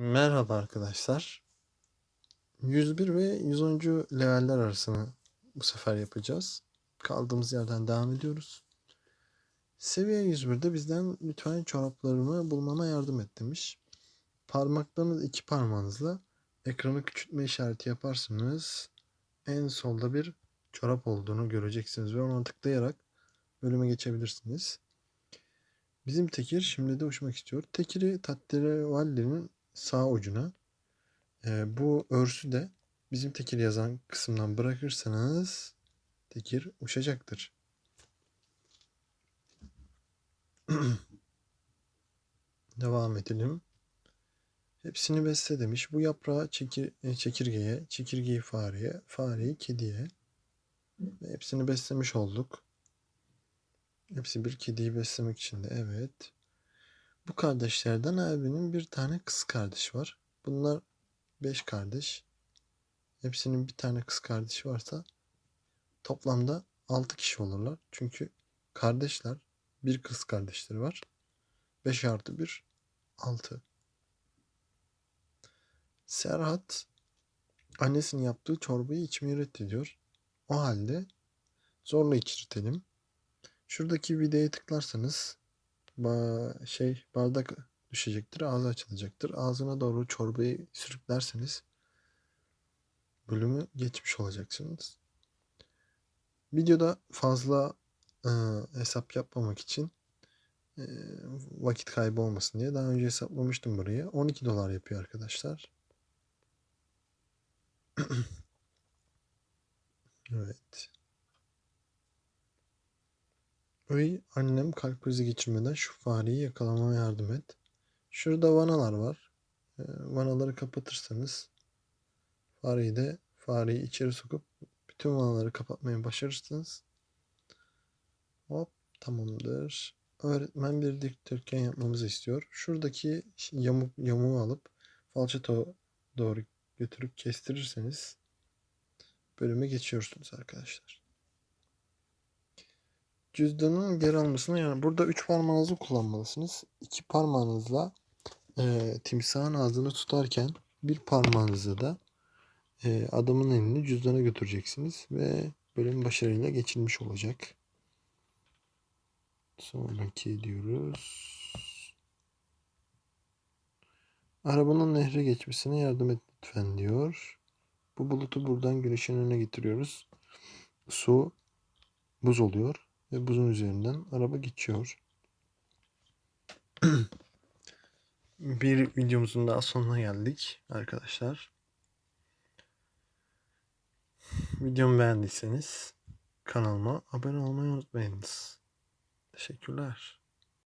Merhaba arkadaşlar. 101 ve 110. leveller arasını bu sefer yapacağız. Kaldığımız yerden devam ediyoruz. Seviye 101'de bizden lütfen çoraplarımı bulmama yardım et demiş. Parmaklarınız iki parmağınızla ekranı küçültme işareti yaparsınız. En solda bir çorap olduğunu göreceksiniz ve ona tıklayarak bölüme geçebilirsiniz. Bizim Tekir şimdi de uçmak istiyor. Tekir'i Tahterevalli'nin sağ ucuna e, bu örsü de bizim tekir yazan kısımdan bırakırsanız tekir uçacaktır. Devam edelim. Hepsini besle demiş. Bu yaprağı çekir, e, çekirgeye, çekirgeyi fareye, fareyi kediye. Hepsini beslemiş olduk. Hepsi bir kediyi beslemek için de evet. Bu kardeşlerden abinin bir tane kız kardeş var. Bunlar beş kardeş. Hepsinin bir tane kız kardeşi varsa toplamda altı kişi olurlar. Çünkü kardeşler bir kız kardeşleri var. 5 artı 1 6. Serhat annesinin yaptığı çorbayı içmeyi reddediyor. O halde zorla içirtelim. Şuradaki videoya tıklarsanız ba şey bardak düşecektir, ağzı açılacaktır. Ağzına doğru çorbayı sürüklerseniz bölümü geçmiş olacaksınız. Videoda fazla e, hesap yapmamak için e, vakit kaybı olmasın diye daha önce hesaplamıştım burayı. 12 dolar yapıyor arkadaşlar. evet. Öy annem kalp krizi geçirmeden şu fareyi yakalamama yardım et. Şurada vanalar var. Ee, vanaları kapatırsanız fareyi de fareyi içeri sokup bütün vanaları kapatmayı başarırsınız. Hop tamamdır. Öğretmen bir dikdörtgen yapmamızı istiyor. Şuradaki yamuk yamuğu alıp falçato doğru götürüp kestirirseniz bölüme geçiyorsunuz arkadaşlar cüzdanın geri almasına yani burada üç parmağınızı kullanmalısınız. İki parmağınızla e, timsahın ağzını tutarken bir parmağınızla da e, adamın elini cüzdana götüreceksiniz ve bölüm başarıyla geçilmiş olacak. Sonraki diyoruz. Arabanın nehre geçmesine yardım et lütfen diyor. Bu bulutu buradan güneşin önüne getiriyoruz. Su buz oluyor ve buzun üzerinden araba geçiyor. bir videomuzun daha sonuna geldik arkadaşlar. Videomu beğendiyseniz kanalıma abone olmayı unutmayınız. Teşekkürler.